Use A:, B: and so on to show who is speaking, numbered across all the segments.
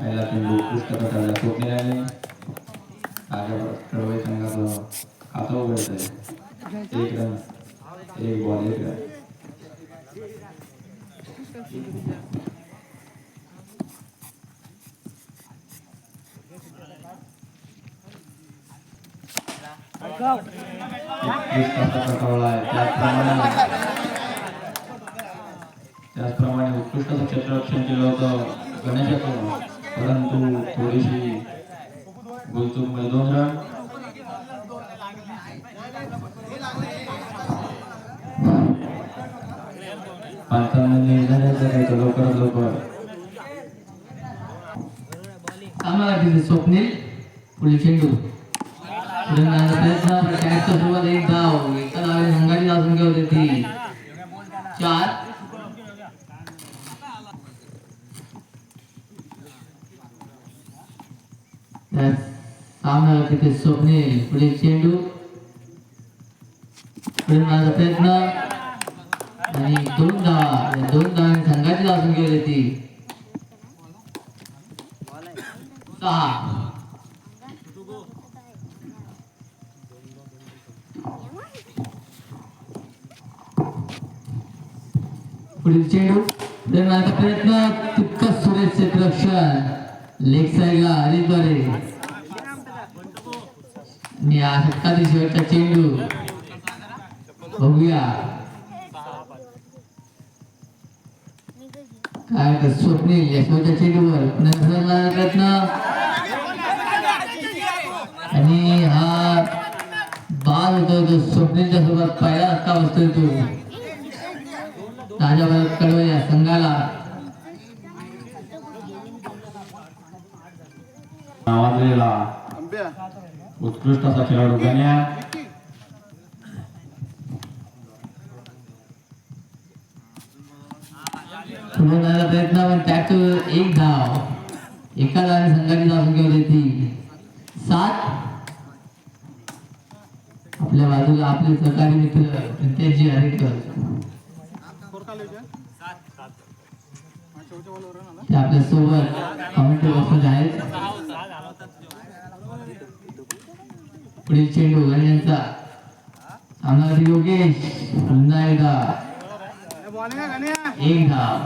A: पहिला चेंडू उत्कृष्ट प्रकारच्या स्वप्नीलाने ताज्या कडवई संघाचं खातं उघडतंय एक रन एक बॉल एक रन. एकवीस तासाचा कवळा आहे. त्याचप्रमाणे त्याचप्रमाणे उत्कृष्ट असं क्षेत्ररक्षण केलं होतं गणेशाचं परंतु थोडीशी गुलचूकमध्ये दोन रन काही लवकरात लवकर.
B: कामासाठी स्वप्नील पुढील चेंडू. प्रयत्न कॅचच्या सुरुवात एक धाव. एका धावे असून घेऊ चार. सामना तिथे स्वप्नील पुढील चेंडू पुढे जाण्याचा प्रयत्न. आणि दोन दहा दोन दहा संघाची असून घेऊ ती. सहा. पुढील चेंडू प्रयत्न तितकंच सुरेश क्षेत्ररक्षण लेग साईडला हरिद्वारे. या षटकातील चेंडू. बघूया. काय तर स्वप्नील यशवच्या चेंडूवर. पुन्हा रत्न. आणि हा बाल होतो तो स्वप्नीलच्या सोबत पहिला असता बसतोय तो ताज्या भारत कडवे या संघाला.
A: नावाजलेला उत्कृष्ट असा खेळाडू गण्या
B: पुढे प्रयत्न पण त्यात एक धाव एका धावाने संघाची धाव घेऊन येते सात आपल्या बाजूला आपले सहकारी मित्र रितेशजी हरेकर ते आपल्या सोबत कमेंट आहेत पुढे चेंडू गण्यांचा अंगात योगेश पुन्हा एकदा. एक धाव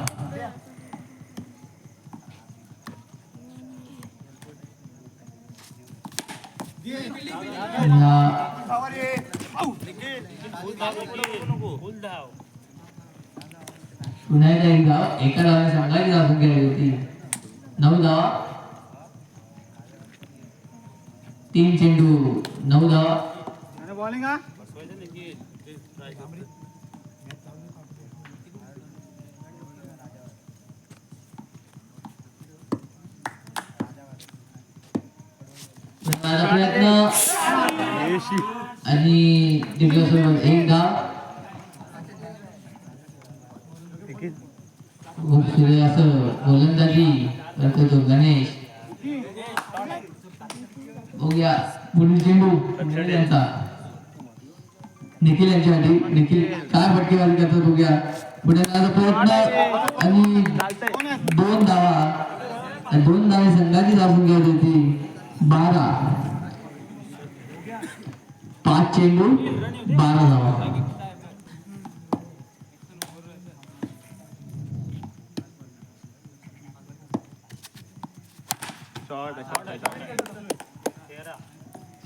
B: पुन्हा एकदा एक धाव एका धावाने सांगायची धाव संख्या होती. नऊ धावा तीन चेंडू नऊ धावा
C: बॉलिंग
B: प्रयत्न आणि एक धाव खूप असं गोलंदाजी करतो तो गणेश बघूया. पुढील चेंडू निखिल यांचा. निखिल यांच्यासाठी निखिल काय फटकेबाजी करतो बघूया. पुढे प्रयत्न आणि दोन धावा. आणि दोन धावे संघाची धावून घेत होती. बारा. पाच चेंडू बारा धावा.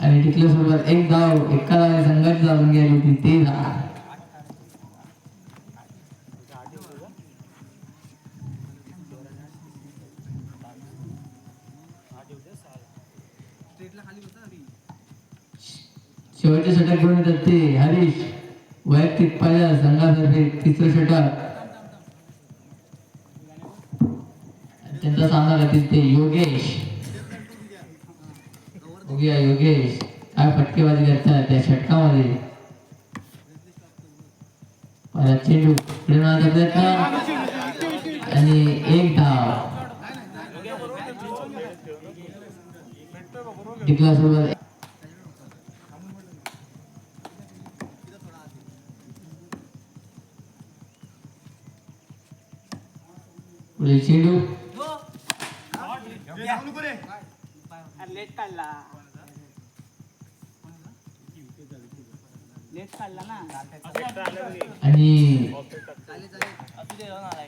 B: आणि तिथल्या सोबत एक धाव एका धावे संघाची धावून गेली होती तेरा शेवटचे षटक घेऊन येतात ते? हरीश वैयक्तिक पाया संघातर्फे तिसरं षटक. त्यांचा सामना करतील ते योगेश. बघूया योगेश काय फटकेबाजी करतात त्या षटकामध्ये. परत चेंडू पुढे मारण्याचा प्रयत्न आणि एक धाव टिकला सोबत पुढील चेंडू
C: लेट काढला लेट काढला ना
B: आणि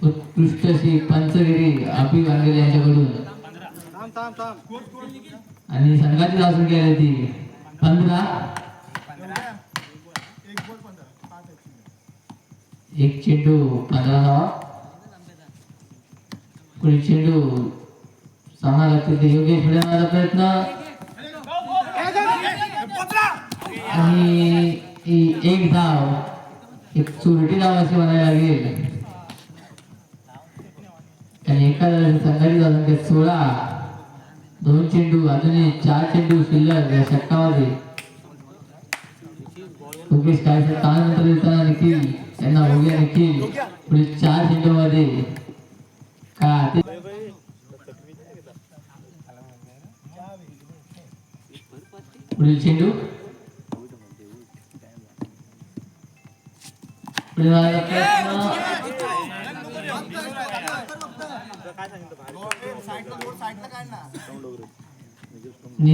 B: उत्कृष्ट श्री पंचगिरी आपी वांगेले यांच्याकडून आणि संघाची धावसंख्या आहे ती पंधरा एक चेंडू पंधरा धावा पुढील चेंडू सामना लागतील ते योगेश पुढे आणण्याचा प्रयत्न आणि इ- एक धाव एक चुरटी धाव अशी म्हणायला लागेल आणि एका संघाची धावसंख्या सोळा दोन चेंडू अजूनही चार चेंडू शिल्लक या षटकामध्ये योगेश काय तानंतर देताना निखिल यांना होग्या निखिल पुढील चार चेंडूमध्ये काय ते पुढील चेंडू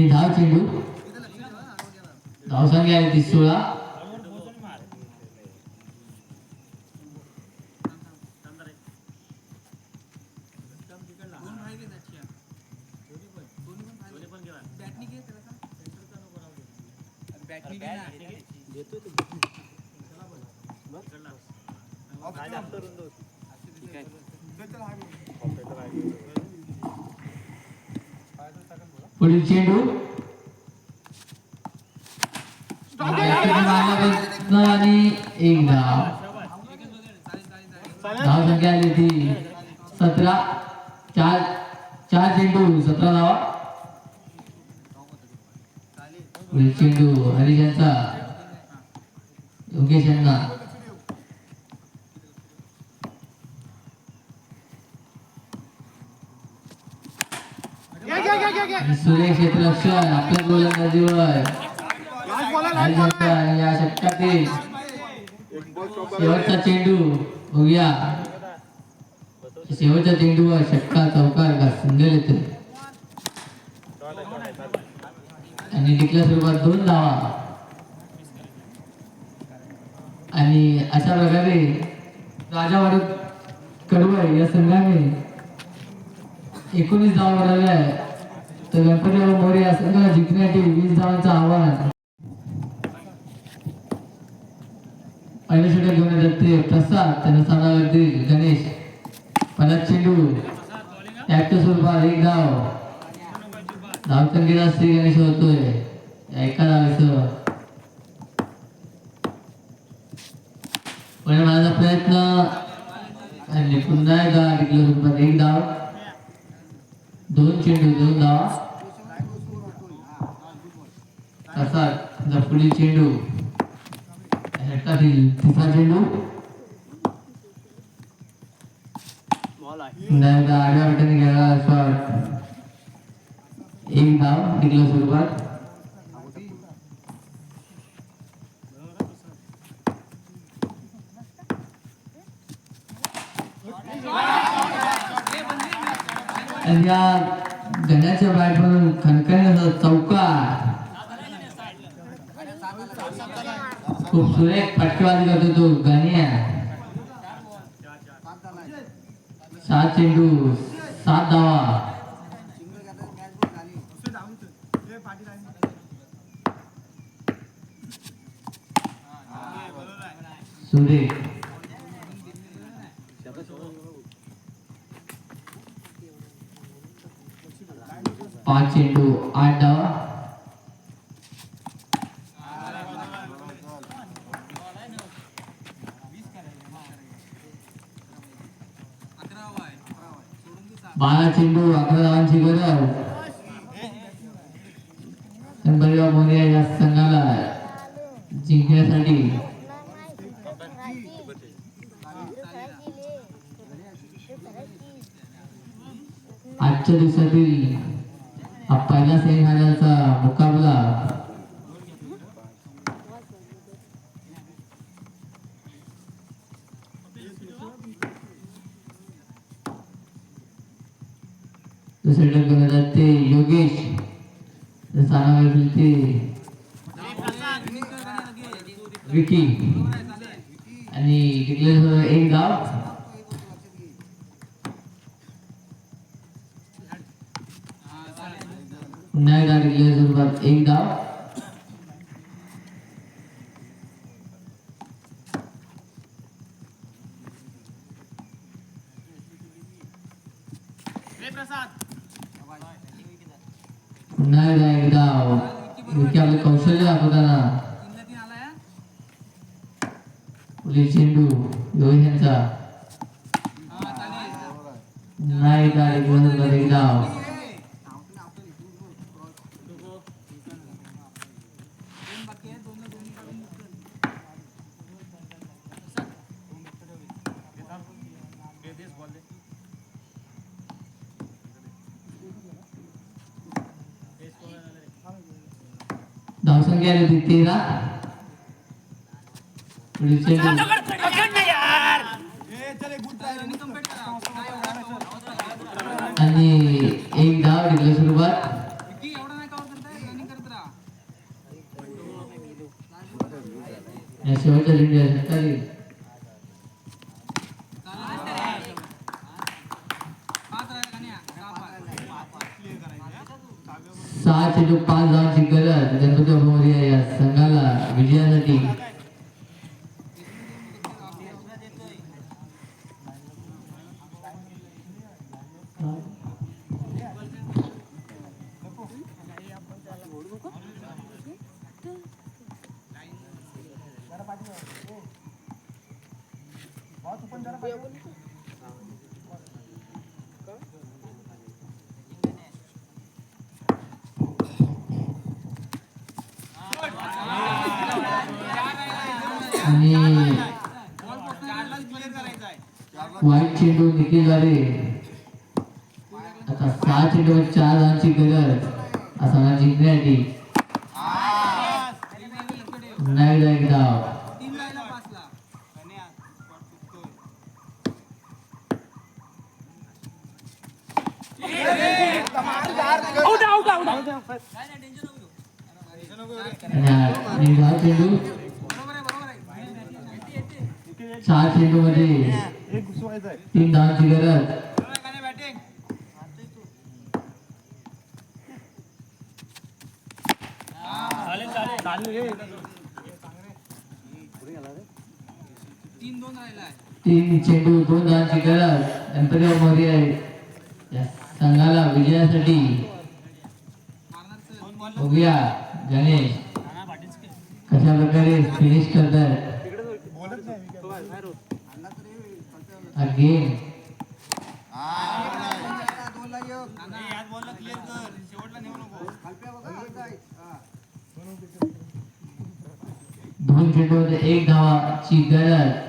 B: धाव चेंडू. धाव संख्या आहे ती सोळा. पुढील चेंडू मारला प्रयत्न आणि एक धाव धाव संख्या आली ती सतरा चार चार चेंडू सतरा धावा पुढील चेंडू हरीश यांचा योगेश यांना सुरेश क्षेत्ररक्षण आपल्या गोलंदाजीवर. या षटकातील शेवटचा चेंडू बघूया. शेवटच्या चेंडूवर षटका चौकार का सिंगल येते. आणि टिकल्या स्वरूपात दोन धावा. आणि अशा प्रकारे राजावाडा कडवळ या संघाने एकोणीस धावा मिळवल्या आहे तर गणपतीबाबा मोरे या जिंकण्यासाठी वीस धावांचं आव्हान पहिल्या षटक घेऊन येतात ते प्रसाद त्यांना सामना करतील गणेश परत चेंडू त्याच्या स्वरूपात एक धाव. धाव धावसंख्येचा श्री गणेश होतोय. एका धावेसह पण माझा प्रयत्न आणि पुन्हा एकदा टिकलं स्वरूपात एक धाव. दोन चेंडू दोन धावा. प्रसाद पुढील चेंडू षटकातील तिसरा चेंडू. पुन्हा एकदा आडव्या वाट्याने गेला शॉट एक धाव टिकलं सुरुवात. या गण्याच्या बॅट मधून चौका खूप सुरेख फटकेबाजी करतो तो गण्या सात चेंडू सात धावा। सुरेख पाच चेंडू आठ धावा बारा चेंडू अकरा धावांची गरज. गणपतीबाबा मोरे या संघाला जिंकण्यासाठी. आजच्या दिवसातील हा पहिला सेमीफायनलचा मुकाबला विकी आणि डिक्लेअर एक गाव. पुन्हा एकदा डिक्लेअर एक गाव पुन्हा एकदा एक धाव विकी आपले कौशल्य दाखवताना पुढील चेंडू रोहित यांचा पुन्हा एकदा डिक्लेअर स्वरूपात एक धाव धावसंख्या आली होती तेरा पुढील चेंडू आणि एक धाव स्वरूपात या शेवटच्या चेंडू षटकारी सहा चेंडू पाच धावांची गरज गणपती मोर्या या संघाला विजयासाठी आणि वाईट चेंडू निखिलद्वारे आता सहा चेंडूवर चार धावांची गरज हा जिंकण्यासाठी. नाही एकदा. एक धाव आणि एक धाव चेंडू चार चेंडू मध्ये तीन धावांची गरज तीन चेंडू दोन धावांची गरज. गणपती मोर्या. आहे संघाला विजयासाठी बघूया. ज्याने कशा प्रकारे फिनिश करतात हा गेम दोन चेंडूमध्ये एक धावाची गरज